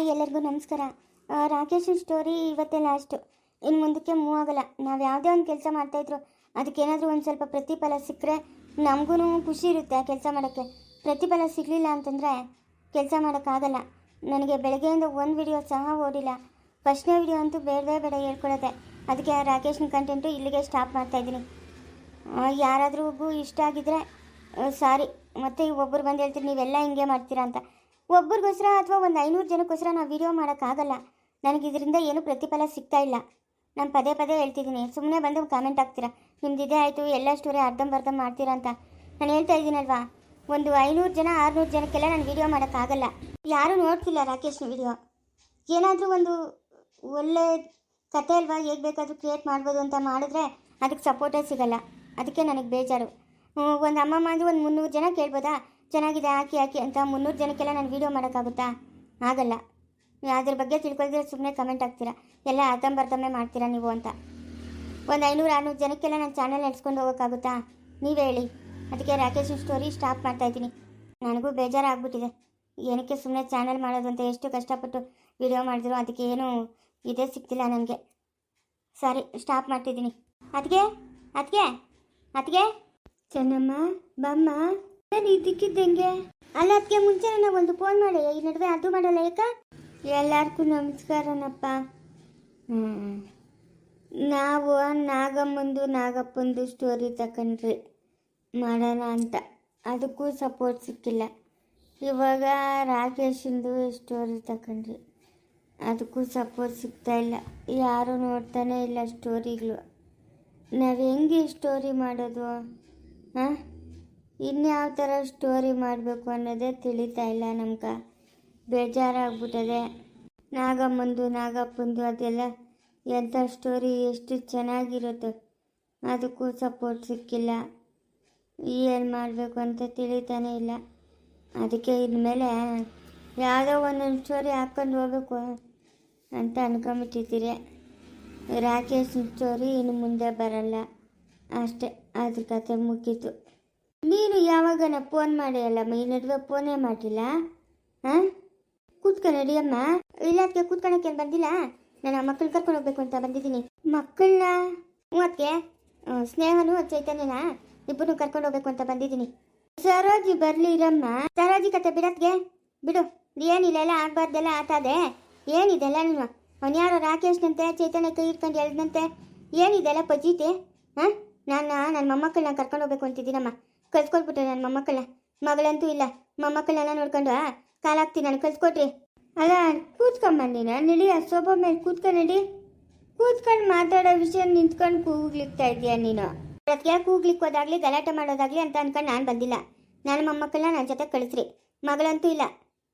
ಎಲ್ಲರಿಗೂ ನಮಸ್ಕಾರ. ರಾಕೇಶನ್ ಸ್ಟೋರಿ ಇವತ್ತೇ ಲಾಸ್ಟು ಇನ್ನು ಮುಂದಕ್ಕೆ ಮೂವ್ ಆಗಲ್ಲ. ನಾವು ಯಾವುದೇ ಒಂದು ಕೆಲಸ ಮಾಡ್ತಾಯಿದ್ರು ಅದಕ್ಕೇನಾದರೂ ಒಂದು ಸ್ವಲ್ಪ ಪ್ರತಿಫಲ ಸಿಕ್ಕರೆ ನಮಗೂ ಖುಷಿ ಇರುತ್ತೆ ಆ ಕೆಲಸ ಮಾಡೋಕ್ಕೆ. ಪ್ರತಿಫಲ ಸಿಗಲಿಲ್ಲ ಅಂತಂದರೆ ಕೆಲಸ ಮಾಡೋಕ್ಕಾಗಲ್ಲ ನನಗೆ ಬೆಳಗ್ಗೆಯಿಂದ ಒಂದು ವಿಡಿಯೋ ಸಹ ಓಡಿಲ್ಲ. ಫಸ್ಟ್ನೇ ವಿಡಿಯೋ ಅಂತೂ ಬೇಡವೇ ಬೇಡ ಹೇಳ್ಕೊಳ್ಳೋದೆ ಅದಕ್ಕೆ ರಾಕೇಶನ್ ಕಂಟೆಂಟು ಇಲ್ಲಿಗೆ ಸ್ಟಾಪ್ ಮಾಡ್ತಾಯಿದ್ದೀನಿ ಯಾರಾದ್ರಿಗೂ ಇಷ್ಟ ಆಗಿದ್ರೆ ಸಾರಿ ಮತ್ತೆ ಒಬ್ಬರು ಬಂದು ಹೇಳ್ತೀರಿ ನೀವೆಲ್ಲ ಹಿಂಗೆ ಮಾಡ್ತೀರಾ ಅಂತ. ಒಬ್ರಿಗೋಸ್ಕರ ಅಥವಾ ಒಂದು ಐನೂರು ಜನಕ್ಕೋಸ್ಕರ ನಾವು ವಿಡಿಯೋ ಮಾಡೋಕ್ಕಾಗಲ್ಲ. ನನಗೆ ಇದರಿಂದ ಏನೂ ಪ್ರತಿಫಲ ಸಿಗ್ತಾ ಇಲ್ಲ. ನಾನು ಪದೇ ಪದೇ ಹೇಳ್ತಿದ್ದೀನಿ ಸುಮ್ಮನೆ ಬಂದು ಕಾಮೆಂಟ್ ಹಾಕ್ತೀರಾ? ನಿಮ್ದು ಇದೇ ಆಯಿತು, ಎಲ್ಲ ಸ್ಟೋರಿ ಅರ್ಧಂಬರ್ಧ ಮಾಡ್ತೀರಾ ಅಂತ. ನಾನು ಹೇಳ್ತಾ ಇದ್ದೀನಲ್ವಾ? ಒಂದು ಐನೂರು ಜನ, ಆರುನೂರು ಜನಕ್ಕೆಲ್ಲ ನಾನು ವಿಡಿಯೋ ಮಾಡೋಕ್ಕಾಗಲ್ಲ. ಯಾರೂ ನೋಡ್ತಿಲ್ಲ ರಾಕೇಶ್ನ ವಿಡಿಯೋ ಏನಾದರೂ ಒಂದು ಒಳ್ಳೆ ಕತೆ ಅಲ್ವಾ, ಹೇಗೆ ಬೇಕಾದರೂ ಕ್ರಿಯೇಟ್ ಮಾಡ್ಬೋದು ಅಂತ ಮಾಡಿದ್ರೆ ಅದಕ್ಕೆ ಸಪೋರ್ಟೇ ಸಿಗಲ್ಲ. ಅದಕ್ಕೆ ನನಗೆ ಬೇಜಾರು. ಒಂದು ಅಮ್ಮ ಒಂದು ಮುನ್ನೂರು ಜನ ಕೇಳ್ಬೋದಾ? ಚೆನ್ನಾಗಿದೆ, ಹಾಕಿ ಹಾಕಿ ಅಂತ ಮುನ್ನೂರು ಜನಕ್ಕೆಲ್ಲ ನಾನು ವೀಡಿಯೋ ಮಾಡೋಕ್ಕಾಗುತ್ತಾ? ಆಗಲ್ಲ. ಅದ್ರ ಬಗ್ಗೆ ತಿಳ್ಕೊಳ್ದಿರ ಸುಮ್ಮನೆ ಕಮೆಂಟ್ ಹಾಕ್ತೀರಾ? ಎಲ್ಲ ಅರ್ಧಂಬರ್ಧಮ್ಮೆ ಮಾಡ್ತೀರಾ ನೀವು ಅಂತ. ಒಂದು ಐನೂರು, ಆರುನೂರು ಜನಕ್ಕೆಲ್ಲ ನನ್ನ ಚಾನಲ್ ನಡೆಸ್ಕೊಂಡು ಹೋಗೋಕ್ಕಾಗುತ್ತಾ? ನೀವೇ ಹೇಳಿ. ಅದಕ್ಕೆ ರಾಕೇಶ್ ಸ್ಟೋರಿ ಸ್ಟಾಪ್ ಮಾಡ್ತಾಯಿದ್ದೀನಿ ನನಗೂ ಬೇಜಾರಾಗ್ಬಿಟ್ಟಿದೆ. ಏನಕ್ಕೆ ಸುಮ್ಮನೆ ಚಾನಲ್ ಮಾಡೋದು ಅಂತ ಎಷ್ಟು ಕಷ್ಟಪಟ್ಟು ವಿಡಿಯೋ ಮಾಡಿದ್ರು, ಅದಕ್ಕೆ ಏನು ಇದೇ ಸಿಗ್ತಿಲ್ಲ ನನಗೆ. ಸರಿ ಸ್ಟಾಪ್ ಮಾಡ್ತಿದ್ದೀನಿ. ಅದಕ್ಕೆ ಅದಕ್ಕೆ ಅದಕ್ಕೆ ಚೆನ್ನಮ್ಮ, ಬಮ್ಮ? ನಾನು ಇದಕ್ಕಿದ್ದಂಗೆ ಅಲ್ಲ, ಅದಕ್ಕೆ ಮುಂಚೆ ನನಗೆ ಒಂದು ಫೋನ್ ಮಾಡಿ. ಈ ನಡುವೆ ಅದು ಮಾಡಲ್ಲ ಯಾಕ ಎಲ್ಲರಿಗೂ ನಮಸ್ಕಾರನಪ್ಪ. ಹ್ಞೂ ನಾವು ನಾಗಮ್ಮಂದು, ನಾಗಪ್ಪಂದು ಸ್ಟೋರಿ ತಕೊಂಡ್ರಿ. ಮಾಡೋಣ ಅಂತ. ಅದಕ್ಕೂ ಸಪೋರ್ಟ್ ಸಿಕ್ಕಿಲ್ಲ. ಇವಾಗ ರಾಕೇಶಿಂದು ಸ್ಟೋರಿ ತಕೊಂಡ್ರಿ. ಅದಕ್ಕೂ ಸಪೋರ್ಟ್ ಸಿಗ್ತಾ ಇಲ್ಲ. ಯಾರೂ ನೋಡ್ತಾನೆ ಇಲ್ಲ ಸ್ಟೋರಿಗಳು ನಾವು ಹೆಂಗೆ ಸ್ಟೋರಿ ಮಾಡೋದು? ಹಾಂ? ಇನ್ಯಾವ ಥರ ಸ್ಟೋರಿ ಮಾಡಬೇಕು ಅನ್ನೋದೇ ತಿಳಿತಾ ಇಲ್ಲ ನಮ್ಗೆ. ಬೇಜಾರಾಗ್ಬಿಟ್ಟದೆ ನಾಗಮ್ಮಂದು, ನಾಗಪ್ಪಂದು ಅದೆಲ್ಲ ಎಂಥ ಸ್ಟೋರಿ ಎಷ್ಟು ಚೆನ್ನಾಗಿರುತ್ತೋ. ಅದಕ್ಕೂ ಸಪೋರ್ಟ್ ಸಿಕ್ಕಿಲ್ಲ. ಏನು ಮಾಡಬೇಕು ಅಂತ ತಿಳಿತಾನೆ ಇಲ್ಲ. ಅದಕ್ಕೆ ಇನ್ಮೇಲೆ ಯಾವುದೋ ಒಂದೊಂದು ಸ್ಟೋರಿ ಹಾಕ್ಕೊಂಡು ಹೋಗ್ಬೇಕು ಅಂತ ಅನ್ಕೊಂಬಿಟ್ಟಿದ್ದೀರಿ ರಾಕೇಶ್ ಸ್ಟೋರಿ ಇನ್ನು ಮುಂದೆ ಬರಲ್ಲ. ಅಷ್ಟೇ, ಅದ್ರ ಕತೆ ಮುಗೀತು. ನೀನು ಯಾವಾಗನ ಫೋನ್ ಮಾಡಿ ಅಲ್ಲಮ್ಮ ಈ ನಡುವೆ ಫೋನೇ ಮಾಡಿಲ್ಲ ಹಾಂ ಕೂತ್ಕೊ ನಡಿಯಮ್ಮ ಇಲ್ಲ ಅದಕ್ಕೆ ಕೂತ್ಕೊಳಕ್ಕೆ ಬಂದಿಲ್ಲ? ನಾನು ಮಕ್ಕಳು ಕರ್ಕೊಂಡು ಹೋಗ್ಬೇಕು ಅಂತ ಬಂದಿದ್ದೀನಿ. ಮಕ್ಕಳನ್ನ? ಅದಕ್ಕೆ ಸ್ನೇಹನು ಚೈತನ್ಯನ? ಇಬ್ಬರು ಕರ್ಕೊಂಡು ಹೋಗ್ಬೇಕು ಅಂತ ಬಂದಿದ್ದೀನಿ. ಸರೋಜಿ ಬರ್ಲಿ ಇರಮ್ಮ. ಸರೋಜಿ ಕತೆ ಬಿಡತ್ಗೆ ಬಿಡು. ಏನಿಲ್ಲ, ಎಲ್ಲ ಆಗ್ಬಾರ್ದೆಲ್ಲ ಏನಿದೆ ಏನಿದೆಲ್ಲ ನೀನು ಅವನು ಯಾರೋ ರಾಕೇಶ್ನಂತೆ ಚೈತನ್ಯ ಕೈ ಇಟ್ಕೊಂಡು ಹೇಳ್ದಂತೆ ಏನಿದೆಲ್ಲ ಪಜೀತಿ? ಹಾಂ ನಾನು? ನನ್ನ ಮೊಮ್ಮಕ್ಕಳನ್ನ ಕರ್ಕೊಂಡು ಹೋಗ್ಬೇಕು ಅಂತಿದ್ದೀನಮ್ಮ. ಕಳ್ಸ್ಕೊಟ್ಬಿಟ್ರೆ ನನ್ನ ಮೊಮ್ಮಕ್ಕಳನ್ನ. ಮಗಳಂತೂ ಇಲ್ಲ. ಮೊಮ್ಮಕ್ಕಳನ್ನೆಲ್ಲ ನೋಡ್ಕೊಂಡು ಕಾಲಾಗ್ತೀನಿ ನಾನು, ಕಲ್ಸ್ಕೊಟ್ರಿ. ಅಲ್ಲ ಕೂತ್ಕೊಂಬ ನಾನು. ನಡಿ, ಆ ಸೋಫಾ ಮೇಲೆ ಕೂತ್ಕೊಂಡು ಕೂತ್ಕೊಂಡು ಮಾತಾಡೋ ವಿಷಯ ನಿಂತ್ಕೊಂಡು ಕೂಗ್ಲಿಕ್ತಾ ಇದೀಯ ನೀನು. ಅದಕ್ಕೆ ಕೂಗ್ಲಿಕ್ಕೆ ಹೋದಾಗ್ಲಿ, ಗಲಾಟೆ ಮಾಡೋದಾಗ್ಲಿ ಅಂತ ಅನ್ಕೊಂಡು ನಾನು ಬಂದಿಲ್ಲ. ನನ್ನ ಮೊಮ್ಮಕ್ಕಳನ್ನ ನನ್ನ ಜೊತೆ ಕಳಿಸ್ರಿ. ಮಗಳಂತೂ ಇಲ್ಲ.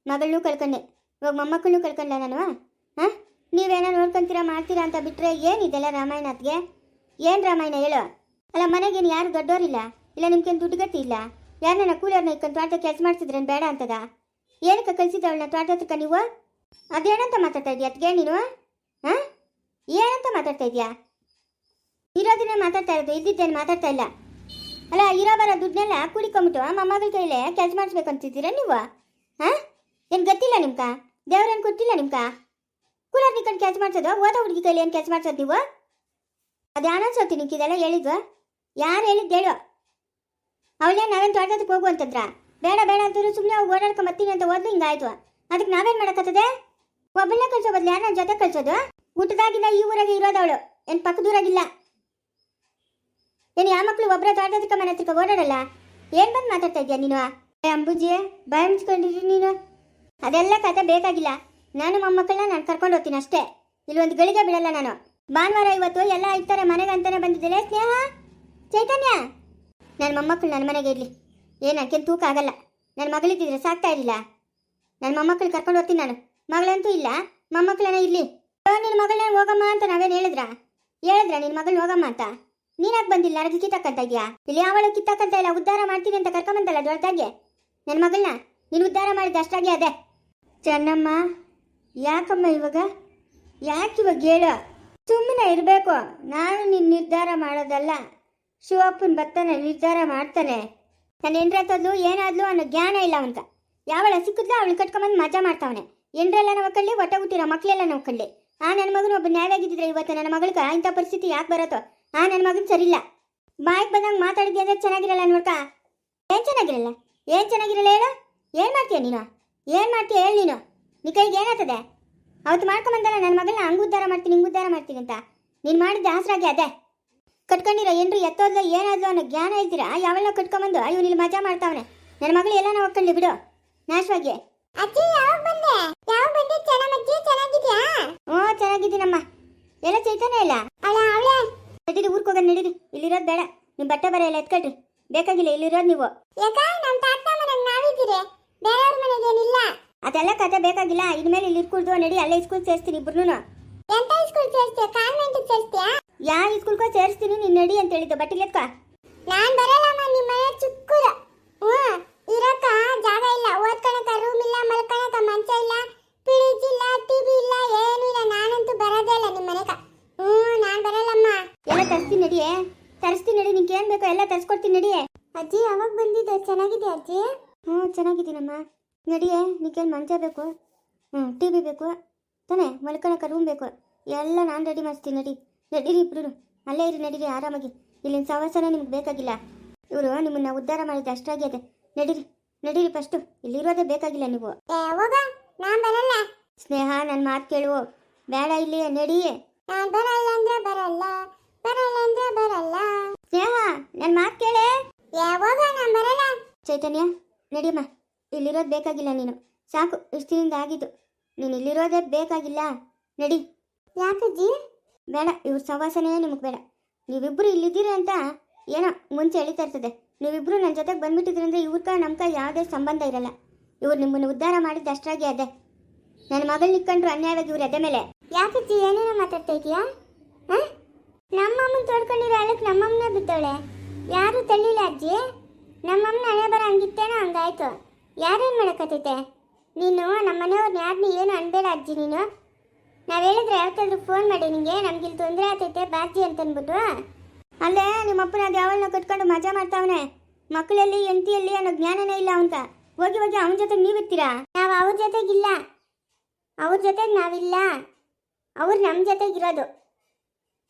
ಮಗಳನ್ನೂ ಕಳ್ಕೊಂಡೆ. ಇವಾಗ ಮೊಮ್ಮಕ್ಕಳನ್ನೂ ಕಳ್ಕೊಂಡ ನಾನು ಹಾಂ ನೀವೇನ ನೋಡ್ಕೊಂತೀರಾ, ಮಾಡ್ತೀರಾ ಅಂತ ಬಿಟ್ಟರೆ ಏನಿದೆಲ್ಲ ರಾಮಾಯಣ ಅದಕ್ಕೆ ಏನು ರಾಮಾಯಣ ಹೇಳು? ಅಲ್ಲ ಮನೆಗೇನು ಯಾರು ದೊಡ್ಡೋರಿಲ್ಲ? ಇಲ್ಲ ನಿಮ್ಗೇನು ದುಡ್ಡು ಗತಿ ಇಲ್ಲ? ಯಾರನ್ನ ಕೂಲರ್ನ ಇಟ್ಕೊಂಡು ತೋಟ ಕೆಲಸ ಮಾಡ್ಸಿದ್ರೇನು ಬೇಡ ಅಂತದ? ಏನಕ್ಕೆ ಕಲಿಸಿದವಳನ್ನ ತೋಟ ಹತ್ರಕ್ಕ ನೀವು ಅದೇನಂತ ಮಾತಾಡ್ತಾ ಇದೆಯಾ? ಅದಕ್ಕೆ ನೀನು? ಹಾಂ? ಏನಂತ ಮಾತಾಡ್ತಾ ಇದೆಯಾ? ಇರೋದನ್ನೇ ಮಾತಾಡ್ತಾ ಇರೋದು ಇದ್ದಿದ್ದೇನು ಮಾತಾಡ್ತಾ ಇಲ್ಲ? ಅಲ್ಲ, ಇರೋ ಬರೋ ದುಡ್ಡನ್ನೆಲ್ಲ ಕುಡಿಕೊಂಬಿಟ್ಟು ಮೊಮ್ಮಗಳ ಕೈಲೇ ಕೆಲಸ ಮಾಡಿಸ್ಬೇಕು ಅಂತಿದ್ದೀರಾ ನೀವು? ಹಾಂ? ಏನು ಗೊತ್ತಿಲ್ಲ ನಿಮ್ಕ ದೇವ್ರೇನು ಕೊಟ್ಟಿಲ್ಲ ನಿಮ್ಕ ಕೂಲರ್ ನಿಂತ್ಕೊಂಡು ಕೆಲಸ ಮಾಡ್ಸೋದು, ಓದೋ ಹುಡುಗಿ ಕೈಲಿ ಏನು ಕೆಲಸ ಮಾಡ್ಸೋದು ನೀವು? ಅದು ಆನಂದ್ಸೋತಿ ನಿಮ್ಗೆ ಇದೆಲ್ಲ ಹೇಳಿದ್ವಾ ಯಾರು ಹೇಳಿದ್ದು ಹೇಳು. ಅವಳೇ, ನಾವೇನು ತೋಟದಕ್ಕೆ ಹೋಗು ಬೇಡ ಬೇಡ ಅಂತಂದ್ರೆ ಸುಮ್ಮನೆ ಅವ್ರು ಓಡಾಡ್ಕೊಂಡ್ ಅಂತ ಓದ್ಲು ಹಿಂಗಾಯ್ತು. ಅದಕ್ಕೆ ನಾವೇನು ಮಾಡಕತ್ತದೆ ಒಬ್ಬಳನ್ನೇ ಕಳ್ಸೋ ಬದಲು ಯಾರು ನನ್ನ ಜೊತೆ ಕಳ್ಸೋದು? ಊಟದಾಗಿಲ್ಲ, ಈ ಊರಾಗೆ ಇರೋದವಳು. ಏನು ಪಕ್ಕದೂರಾಗಿಲ್ಲ ಏನು ಯಾವ ಮಕ್ಕಳು ಒಬ್ಬರ ತೋಟದಕ್ಕೆ ಮನೆ ಹತ್ರಕ್ಕೆ ಓಡಾಡಲ್ಲ? ಏನು ಬಂದು ಮಾತಾಡ್ತಾ ಇದೆಯಾ ನೀನು? ಅಂಬುಜಿ ಭಯ ಮುಚ್ಕೊಂಡಿರಿ ನೀನು. ಅದೆಲ್ಲ ಕತೆ ಬೇಕಾಗಿಲ್ಲ. ನಾನು ಮೊಮ್ಮಕ್ಕಳನ್ನ ನಾನು ಕರ್ಕೊಂಡು ಹೋಗ್ತೀನಿ ಅಷ್ಟೇ. ಇಲ್ಲೊಂದು ಗಳಿಗೆ ಬಿಡಲ್ಲ ನಾನು. ಭಾನುವಾರ ಇವತ್ತು ಎಲ್ಲ ಇರ್ತಾರೆ ಮನೆಗೆ ಅಂತಾನೆ ಬಂದಿದ್ದೇನೆ ಸ್ನೇಹ, ಚೈತನ್ಯ! ನನ್ನ ಮೊಮ್ಮಕ್ಕಳು ನನ್ನ ಮನೆಗೆ ಇರಲಿ. ಏನು ಅಕ್ಕೇನು ತೂಕ ಆಗಲ್ಲ. ನನ್ನ ಮಗಳಿದ್ದಿದ್ರೆ ಸಾಕ್ತಾ ಇರಲಿಲ್ಲ. ನನ್ನ ಮೊಮ್ಮಕ್ಕಳು ಕರ್ಕೊಂಡು ಹೋಗ್ತೀನಿ ನಾನು. ಮಗಳಂತೂ ಇಲ್ಲ. ಮೊಮ್ಮಕ್ಕಳನ್ನ ಇರಲಿ. ನಿನ್ನ ಮಗಳನ್ನ ಹೋಗಮ್ಮ ಅಂತ ನಾವೇನು ಹೇಳಿದ್ರಾ? ಹೇಳಿದ್ರ ನಿನ್ನ ಮಗಳು ಹೋಗಮ್ಮ ಅಂತ? ನೀನಾಕ್ ಬಂದಿಲ್ಲ? ನನಗೆ ಕಿತ್ತಾಕಂತ ಇಲ್ಲಿ ಯಾವಳು ಕಿತ್ತಕ್ಕಂತ ಇಲ್ಲ? ಉದ್ಧಾರ ಮಾಡ್ತೀನಿ ಅಂತ ಕರ್ಕೊಂಬಂದಲ್ಲ ದೊಡ್ಡದಾಗೆ ನನ್ನ ಮಗಳನ್ನ? ನೀನು ಉದ್ಧಾರ ಮಾಡಿದ ಅಷ್ಟಾಗಿ ಅದೇ. ಚೆನ್ನಮ್ಮ, ಯಾಕಮ್ಮ ಇವಾಗ? ಯಾಕೆ ಇವಾಗ ಹೇಳು? ಸುಮ್ಮನೆ ಇರಬೇಕು. ನಾನು ನಿನ್ನ ನಿರ್ಧಾರ ಮಾಡೋದಲ್ಲ. ಶಿವಪ್ಪನ ಬರ್ತಾನೆ ನಿರ್ಧಾರ ಮಾಡ್ತಾನೆ. ನಾನು ಏನ್ರಾತದ್ಲು ಏನಾದ್ಲು ಅನ್ನೋ ಜ್ಞಾನ ಇಲ್ಲ ಅಂತ. ಯಾವಳ ಸಿಕ್ಕಿದ್ಲು ಅವಳು ಕಟ್ಕೊಂಬಂದು ಮಜಾ ಮಾಡ್ತಾವನೆ. ಎಂಡ್ರೆಲ್ಲ ನಾವು ಕಳ್ಳಿ ಹೊಟ್ಟೆ ಹುಟ್ಟಿರೋ ಮಕ್ಕಳೆಲ್ಲ ನಾವು ಕಳ್ಳಿ ಆ ನನ್ನ ಮಗನ ಒಬ್ಬ ನ್ಯಾಯಾಗಿದ್ದಿದ್ರೆ ಇವತ್ತು ನನ್ನ ಮಗಳಿಗೆ ಇಂಥ ಪರಿಸ್ಥಿತಿ ಯಾಕೆ ಬರತ್ತೋ? ಆ ನನ್ನ ಮಗನ ಸರಿಯಿಲ್ಲ ಬಾಯಿಗೆ ಬಂದಂಗೆ ಮಾತಾಡಿದ್ಯ ಅಂದ್ರೆ ಚೆನ್ನಾಗಿರಲ್ಲ ನೋಡ್ಕ ಏನ್ ಚೆನ್ನಾಗಿರಲ್ಲ? ಏನ್ ಚೆನ್ನಾಗಿರಲ್ಲ ಹೇಳು? ಏನ್ ಮಾಡ್ತೀಯ ನೀನು? ಏನ್ ಮಾಡ್ತೀಯ ಹೇಳಿ ನೀನು? ನೀ ಕೈಗೆ ಏನಾಗ್ತದೆ? ಅವತ್ತು ಮಾಡ್ಕೊಂಬಂದಲ್ಲ ನನ್ನ ಮಗಳನ್ನ ಹಂಗ್ ಉದ್ಧಾರ ಮಾಡ್ತೀನಿ, ಹಿಂಗ್ ಉದ್ಧಾರ ಮಾಡ್ತೀನಿ ಅಂತ. ನೀನು ಮಾಡಿದ್ದೆ ಆಸರಾಗಿ ಅದೇ. ಕಟ್ಕೊಂಡಿರೋ ಏನ್ರಿ? ಎತ್ತೋದ್ಲ ಏನಾದ್ಲು ಅನ್ನೋ ಜ್ಞಾನ ಇದ್ದೀರಾ? ಯಾವೆಲ್ಲ ಕಟ್ಕೊಂಬಂದು ಅಯ್ಯೋ ಇಲ್ಲಿ ಮಜಾ ಮಾಡ್ತಾವನೆ. ನನ್ನ ಮಗಳು ಎಲ್ಲ ನಾವು ಬಿಡು. ನಾಶವಾಗಿ. ಅಜ್ಜಿ ಯಾವಾಗ ಬಂದೆ? ಯಾವಾಗ ಬಂದೆ? ಚೆನ್ನಾಗಿ ಚೆನ್ನಾಗಿದ್ಯಾ? ಓ ಚೆನ್ನಾಗಿದ್ದೀನಮ್ಮ. ಎಲ್ಲ ಚೈತನ್ಯ ಇಲ್ಲ? ಅಲ್ಲ ಅವಳೆ? ನಡೀರಿ ಊರ್ಗೆ ಹೋಗೋಣ ನಡೀರಿ. ಇಲ್ಲಿರೋದು ಬೇಡ. ನಿಮ್ಮ ಬಟ್ಟೆ ಬರ ಎಲ್ಲ ಎತ್ಕಟ್ರಿ ಬೇಕಾಗಿಲ್ಲ ಇಲ್ಲಿರೋದು ನೀವು. ಯಾಕ? ನಮ್ಮ ತಾತ ಮನೆಗೆ ನಾವಿದ್ದೀರಿ. ಬೇರೆಯವ್ರ ಮನೆಗೆ ಏನಿಲ್ಲ. ಅದೆಲ್ಲ ಕತೆ ಬೇಕಾಗಿಲ್ಲ. ಇನ್ಮೇಲೆ ಇಲ್ಲಿ ಇರ್ಕೂಡ್ದು ನಡಿ ಅಲ್ಲೇ ಸ್ಕೂಲ್ ಸೇರ್ತೀನಿ ಇಬ್ರು ಎಂತ ಸ್ಕೂಲ್ ಸೇರ್ಸ್ತೀಯ? ಕಾನ್ವೆಂಟ್ ಸೇರ್ಸ್ತೀಯ? ಯಾವ ಸ್ಕೂಲ್ಗೋ ಸೇರಿಸ್ತೀನಿ ನೀನು ನಡಿ ಅಂತ ಹೇಳಿದ್ದು ಬಟ್ಟೆ ಎತ್ಕೊ ನಾನ್ ಬರಲ್ಲಮ್ಮ ನಿಮ್ಮ ಮನೆ ಚಿಕ್ಕದ ಹ್ಮ್ ಇರಕ ಜಾಗ ಇಲ್ಲ. ಓದ್ಕೊಳಕ ರೂಮ್ ಇಲ್ಲ ಮಲ್ಕೊಳಕ ಮಂಚ ಇಲ್ಲ ಫ್ರಿಡ್ಜ್ ಇಲ್ಲ ಟಿವಿ ಇಲ್ಲ ಏನು ಇಲ್ಲ. ನಾನಂತೂ ಬರೋದೇ ಇಲ್ಲ ನಿಮ್ಮ ಮನೆಗ. ಹ್ಮ್ ನಾನ್ ಬರಲ್ಲಮ್ಮ. ಎಲ್ಲ ತರಿಸ್ತೀನಿ ನಡಿಯೇ ತರಿಸ್ತೀನಿ ನಡಿ ನಿಂಗೆ ಏನು ಬೇಕೋ ಎಲ್ಲ ತರಿಸ್ಕೊಡ್ತೀನಿ ನಡಿಯೇ ಅಜ್ಜಿ ಯಾವಾಗ ಬಂದಿದ್ದೆ? ಚೆನ್ನಾಗಿದೆ ಅಜ್ಜಿ? ಹ್ಞೂ ಚೆನ್ನಾಗಿದ್ದೀನಮ್ಮ. ನಡಿಯೇ ನಿಂಗೇನು ಮಂಚ ಬೇಕು? ಹ್ಞೂ ಟಿ ವಿ ಬೇಕು. ತಾನೇ ಮಲ್ಕೊಳಕ್ಕೆ ರೂಮ್ ಬೇಕು. ಎಲ್ಲ ನಾನು ರೆಡಿ ಮಾಡಿಸ್ತೀನಿ ನಡಿ. ನಡೀರಿ ಇಬ್ರು ಅಲ್ಲೇ ಇರಿ ನಡೀರಿ ಆರಾಮಾಗಿ. ಇಲ್ಲಿನ ಸವಾಸನ ನಿಮ್ಗೆ ಬೇಕಾಗಿಲ್ಲ. ಇವರು ನಿಮ್ಮನ್ನ ಉದ್ಧಾರ ಮಾಡಿದ ಅಷ್ಟಾಗಿ ಅದೇ. ನಡೀರಿ ನಡೀರಿ ಫಸ್ಟು. ಇಲ್ಲಿರೋದೇ ಬೇಕಾಗಿಲ್ಲ ನೀವು. ಸ್ನೇಹ ನನ್ನ ಮಾತು ಕೇಳು. ಬೇಡ ಇಲ್ಲಿ ನಡಿ. ನಾನ್ ಬರಲ್ಲ ಅಂದ್ರೆ ಬರಲ್ಲ. ಬರಲ್ಲ ಅಂದ್ರೆ ಬರಲ್ಲ. ಸ್ನೇಹ ನನ್ನ ಮಾತು ಕೇಳೇ. ಚೈತನ್ಯ ನಡಿಯಮ್ಮ. ಇಲ್ಲಿರೋದು ಬೇಕಾಗಿಲ್ಲ ನೀನು. ಸಾಕು ಇಷ್ಟಿನಿಂದ ಆಗಿದ್ದು. ನೀನು ಇಲ್ಲಿರೋದೇ ಬೇಕಾಗಿಲ್ಲ. ನಡಿ. ಯಾಕಜ್ಜಿ ಬೇಡ, ಇವ್ರ ಸವಾಸನೇ ನಿಮಗೆ ಬೇಡ. ನೀವಿಬ್ಬರು ಇಲ್ಲಿದ್ದೀರಿ ಅಂತ ಏನೋ ಮುಂಚೆ ಎಳಿತಾ ಇರ್ತದೆ. ನೀವಿಬ್ಬರು ನನ್ನ ಜೊತೆಗೆ ಬಂದ್ಬಿಟ್ಟಿದ್ರಿ ಅಂದರೆ ಇವ್ರಕ ನಮ್ಕ ಯಾವುದೇ ಸಂಬಂಧ ಇರಲ್ಲ. ಇವ್ರು ನಿಮ್ಮನ್ನು ಉದ್ಧಾರ ಮಾಡಿದ್ದು ಅಷ್ಟಾಗಿ ಅದೇ. ನನ್ನ ಮಗಳು ನಿಕ್ಕೊಂಡ್ರು ಅನ್ಯಾಯವಾಗಿ ಇವ್ರ ಅದೇ ಮೇಲೆ. ಯಾಕಜ್ಜಿ ಏನೇನೋ ಮಾತಾಡ್ತಾ ಇದೆಯಾ? ನಮ್ಮಮ್ಮನ್ ತೊಡ್ಕೊಂಡಿರೋ ಅಳಕ್ ನಮ್ಮಮ್ಮನ ಬಿದ್ದವಳೆ. ಯಾರು ತಳ್ಳಿಲ್ಲ ಅಜ್ಜಿ. ನಮ್ಮಮ್ಮನ ಹಣೆ ಬರ ಹಂಗಿತ್ತೇನೋ ಹಂಗಾಯ್ತು. ಯಾರೇನು ಮಾಡಕತ್ತೈತೆ? ನೀನು ನಮ್ಮನೆಯವ್ರನ್ನ ಯಾರನ್ನ ಏನು ಅನ್ಬೇಡ ಅಜ್ಜಿ ನೀನು. ನಾವ್ ಹೇಳಿದ್ರೆ ಯಾವತ್ತಾದ್ರೂ ಫೋನ್ ಮಾಡಿ ನಿಮಗೆ ನಮ್ಗೆ ಇಲ್ಲಿ ತೊಂದರೆ ಆಗ್ತೈತೆ ಬಾಜಿ ಅಂತ ಅಂದ್ಬಿಟ್ಟು ಅಲ್ಲೇ ನಿಮ್ಮಪ್ಪನ ಅದು ಯಾವಳನ್ನ ಕಟ್ಕೊಂಡು ಮಜಾ ಮಾಡ್ತಾವನೆ. ಮಕ್ಕಳಲ್ಲಿ ಎಂತಿಯಲ್ಲಿ ಅನ್ನೋ ಜ್ಞಾನನೇ ಇಲ್ಲ ಅಂತ ಹೋಗಿ ಹೋಗಿ ಅವನ ಜೊತೆ ನೀವಿರ್ತೀರಾ ನಾವು ಅವ್ರ ಜೊತೆಗಿಲ್ಲ. ಅವ್ರ ಜೊತೆಗೆ ನಾವಿಲ್ಲ. ಅವ್ರು ನಮ್ಮ ಜೊತೆಗಿರೋದು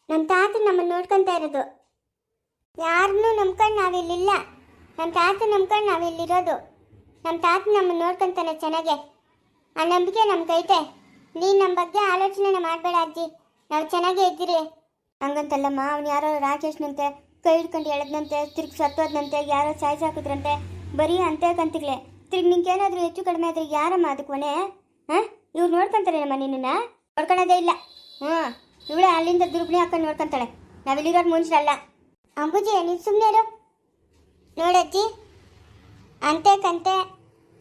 ನಮ್ಮ ತಾತ ನಮ್ಮನ್ನು ನೋಡ್ಕೊಂತ ಇರೋದು. ಯಾರನ್ನೂ ನಂಬ್ಕೊಂಡು ನಾವಿಲ್ಲಿಲ್ಲ. ನಮ್ಮ ತಾತ ನಂಬ್ಕೊಂಡು ನಾವಿಲ್ಲಿರೋದು. ನಮ್ಮ ತಾತ ನಮ್ಮನ್ನು ನೋಡ್ಕೊಂತಾನೆ ಚೆನ್ನಾಗೆ. ಆ ನಂಬಿಕೆ ನಮ್ಗೈತೆ. ನೀನು ನಮ್ಮ ಬಗ್ಗೆ ಆಲೋಚನೆ ಮಾಡಬೇಡ ಅಜ್ಜಿ. ನಾವು ಚೆನ್ನಾಗೇ ಇದ್ದೀರಿ. ಹಂಗಂತಲ್ಲಮ್ಮ, ಅವ್ನು ಯಾರೋ ರಾಕೇಶ್ನಂತೆ, ಕೈ ಹಿಡ್ಕೊಂಡು ಎಳೆದ್ನಂತೆ ತಿರ್ಗಿ ಸತ್ತೋದ್ನಂತೆ ಯಾರೋ ಸಾಯಿಸಾಕಿದ್ರಂತೆ ಬರೀ ಅಂತೆ ಕಂತಿಗ್ಲೆ ತಿರ್ಗಿ ಏನಾದರೂ ಹೆಚ್ಚು ಕಡಿಮೆ ಆದ್ರೆ ಯಾರಮ್ಮ ಅದಕ್ಕೆ ಕೊನೆ ಹಾಂ? ಇವ್ರು ನೋಡ್ಕೊಂತಾರೇನಮ್ಮ ನಿನ್ನ ನೋಡ್ಕೊಳೋದೇ ಇಲ್ಲ. ಹ್ಞೂ, ಇವಳೆ ಅಲ್ಲಿಂದ ದುರ್ಬಣಿ ಹಾಕೊಂಡು ನೋಡ್ಕೊಂತಾಳೆ. ನಾವಿಲ್ಲಿರೋದು ಮನುಷ್ಯರಲ್ಲ ಅಂಬುಜಿ, ನೀನು ಸುಮ್ಮನೆ ಇರು. ನೋಡಜ್ಜಿ ಅಂತೆ ಕಂತೆ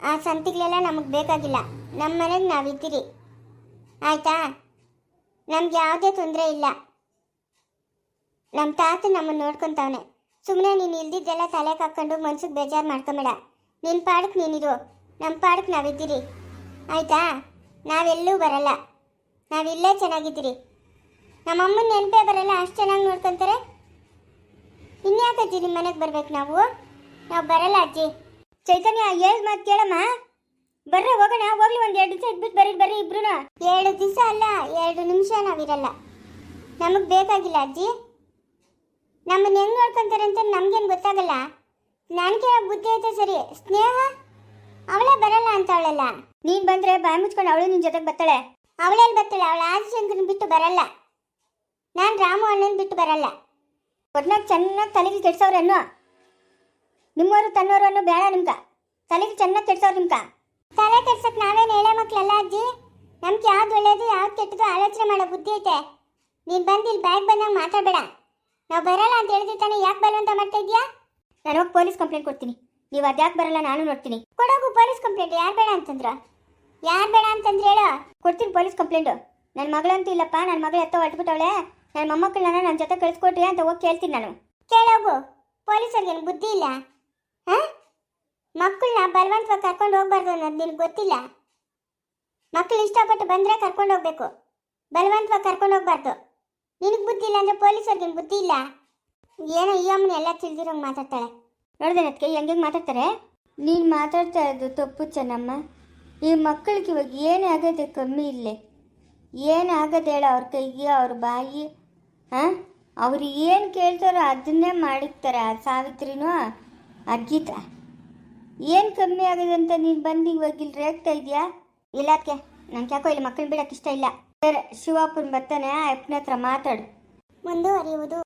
ಆ ಸಂತಿಗಳೆಲ್ಲ ನಮಗೆ ಬೇಕಾಗಿಲ್ಲ. ನಮ್ಮ ಮನೆಗೆ ನಾವಿದ್ದೀರಿ. ಆಯ್ತಾ? ನಮ್ಗೆ ಯಾವುದೇ ತೊಂದರೆ ಇಲ್ಲ. ನಮ್ಮ ತಾತ ನಮ್ಮನ್ನು ನೋಡ್ಕೊತಾವನೆ. ಸುಮ್ಮನೆ ನೀನು ಇಲ್ದಿದ್ದೆಲ್ಲ ತಲೆ ಹಾಕ್ಕೊಂಡು ಮನ್ಸಿಗೆ ಬೇಜಾರು ಮಾಡ್ಕೊಂಬೇಡ. ನಿನ್ನ ಪಾಡಕ್ಕೆ ನೀನಿರು. ನಮ್ಮ ಪಾಡಕ್ಕೆ ನಾವಿದ್ದೀರಿ. ಆಯ್ತಾ? ನಾವೆಲ್ಲೂ ಬರಲ್ಲ. ನಾವಿಲ್ಲೇ ಚೆನ್ನಾಗಿದ್ದೀರಿ. ನಮ್ಮಮ್ಮನ ನೆನಪೇ ಬರಲ್ಲ ಅಷ್ಟು ಚೆನ್ನಾಗಿ ನೋಡ್ಕೊತಾರೆ. ಇನ್ಯಾಕೆ ಅಜ್ಜಿ ನಿಮ್ಮ ಮನೆಗೆ ಬರ್ಬೇಕು ನಾವು? ನಾವು ಬರಲ್ಲ ಅಜ್ಜಿ. ಚೈತನ್ಯ ಹೇಳ್ ಮಾತು ಕೇಳಮ್ಮ. ಬರ್ರೆ, ಹೋಗೋಣ. ಹೋಗ್ಲಿ, ಒಂದು ಎರಡು ದಿವಸ ಇದ್ಬಿಟ್ಟು ಬರ್ರಿ ಬರ್ರಿ ಇಬ್ರುನ. ಎರಡು ದಿವಸ ಅಲ್ಲ, ಎರಡು ನಿಮಿಷ ನಾವಿರಲ್ಲ ನಮಗೆ ಬೇಕಾಗಿಲ್ಲ ಅಜ್ಜಿ. ನಮ್ಮನ್ನ ಹೆಂಗ್ ನೋಡ್ಕೊಂತಾರೆ ಅಂತ ನಮ್ಗೇನು ಗೊತ್ತಾಗಲ್ಲ. ನನಗೆ ಬುದ್ಧಿ ಐತೆ ಸರಿ. ಸ್ನೇಹ? ಅವಳೇ ಬರಲ್ಲ ಅಂತ ಅವಳಲ್ಲ. ನೀನು ಬಂದರೆ ಬಾಯಿ ಮುಚ್ಕೊಂಡು ಅವಳು ನಿನ್ನ ಜೊತೆಗೆ ಬರ್ತಾಳೆ. ಅವಳೆಲ್ಲಿ ಬರ್ತಾಳೆ? ಅವಳ ಆದಿಶಂಕರನ್ ಬಿಟ್ಟು ಬರಲ್ಲ. ನಾನು ರಾಮು ಅಣ್ಣನ ಬಿಟ್ಟು ಬರಲ್ಲ. ಒಟ್ನಾಗ ಚೆನ್ನಾಗಿ ತಲೆಗೆ ಕೆಡ್ಸವ್ರೆ ಅನ್ನೋ ನಿಮ್ಮವರು ತನ್ನೋರು ಅನ್ನೋ ಬೇಡ ನಿಮ್ಗ. ತಲೆಗೆ ಚೆನ್ನಾಗಿ ಕೆಡ್ಸವ್ರು ನಿಮ್ಕ ತಲೆ ಕೆಡ್ಸಕ್ ನಾವೇನು ಹೇಳ ಮಕ್ಳಲ್ಲ ಅಜ್ಜಿ? ನಮ್ಗೆ ಯಾವ್ದು ಒಳ್ಳೇದು, ಯಾವ್ದು ಕೆಟ್ಟದು ಆಲೋಚನೆ ಮಾಡೋ ಬುದ್ಧಿ ಐತೆ. ನೀನ್ ಬಂದು ಇಲ್ಲಿ ಬ್ಯಾಗ್ ಬಂದಾಗ ಮಾತಾಡಬೇಡ. ನಾವು ಬರಲ್ಲ ಅಂತ ಹೇಳಿದ್ರೆ ತಾನೇ ಯಾಕೆ ಬಲವಂತ ಮಾಡ್ತಾ ಇದ್ಯಾ? ನಾನು ಹೋಗಿ ಪೊಲೀಸ್ ಕಂಪ್ಲೇಂಟ್ ಕೊಡ್ತೀನಿ. ನೀವು ಅದ್ಯಾಕೆ ಬರಲ್ಲ ನಾನು ನೋಡ್ತೀನಿ. ಕೊಡೋಗು ಪೊಲೀಸ್ ಕಂಪ್ಲೇಂಟ್, ಯಾರು ಬೇಡ ಅಂತಂದ್ರ? ಯಾರು ಬೇಡ ಅಂತಂದ್ರೆ ಹೇಳು. ಕೊಡ್ತೀನಿ ಪೊಲೀಸ್ ಕಂಪ್ಲೇಂಟು. ನನ್ನ ಮಗಳಂತೂ ಇಲ್ಲಪ್ಪ ನನ್ನ ಮಗಳು ಎತ್ತ ಹೊಟ್ಬಿಟ್ಟವಳೆ ನನ್ನ ಮೊಮ್ಮಕ್ಕಳನ್ನ ನನ್ನ ಜೊತೆ ಕಳಿಸ್ಕೊಟ್ರಿ ಅಂತ ಹೋಗಿ ಕೇಳ್ತೀನಿ ನಾನು. ಕೇಳೋಗು. ಪೊಲೀಸರಿಗೆ ಬುದ್ಧಿ ಇಲ್ಲ. ಹಾ? ಮಕ್ಕಳನ್ನ ಬಲವಂತವಾಗಿ ಕರ್ಕೊಂಡು ಹೋಗ್ಬಾರ್ದು ಅನ್ನೋದು ನಿನ್ಗೆ ಗೊತ್ತಿಲ್ಲ? ಮಕ್ಕಳು ಇಷ್ಟಪಟ್ಟು ಬಂದರೆ ಕರ್ಕೊಂಡು ಹೋಗ್ಬೇಕು. ಬಲವಂತವಾಗಿ ಕರ್ಕೊಂಡು ಹೋಗ್ಬಾರ್ದು. ನಿನಗೆ ಬುದ್ಧಿ ಇಲ್ಲ ಅಂದ್ರೆ ನಿನ್ಗೆ ಬುದ್ಧಿ ಇಲ್ಲ? ಏನೋ ಈ ಅಮ್ಮನ ಎಲ್ಲ ತಿಳಿದಿರೋಂಗೆ ಮಾತಾಡ್ತಾಳೆ. ನೋಡಿದೆ ಅದಕ್ಕೆ ಹೆಂಗೆ ಮಾತಾಡ್ತಾರೆ. ನೀನು ಮಾತಾಡ್ತಾ ಇರೋದು ತಪ್ಪು ಚೆನ್ನಮ್ಮ. ಈ ಮಕ್ಕಳಿಗೆ ಇವಾಗ ಏನೇ ಆಗೋದು ಕಮ್ಮಿ ಇಲ್ಲೇ ಏನು ಆಗದೆ ಹೇಳ ಅವ್ರ ಕೈಗೆ, ಅವ್ರ ಬಾಯಿ ಹಾಂ ಅವ್ರು ಏನು ಕೇಳ್ತಾರೋ ಅದನ್ನೇ ಮಾಡಿರ್ತಾರೆ ಆ ಸಾವಿತ್ರಿನೂ ಗೀತಾ. ಏನು ಕಮ್ಮಿ ಆಗಿದೆ ಅಂತ ನೀನು ಬಂದು ಇವಾಗ ಇಲ್ಲಿ ರೇಗ್ತಾ ಇದೆಯಾ? ಇಲ್ಲ ಯಾಕೋ ಇಲ್ಲಿ ಮಕ್ಕಳು ಬಿಡಕ್ಕೆ ಇಷ್ಟ ಇಲ್ಲ. ಸರ್ ಶಿವಪ್ಪನ ಬರ್ತಾನೆ, ಅಪ್ಪನ ಹತ್ರ ಮಾತಾಡು. ಮುಂದುವರಿಯುವುದು.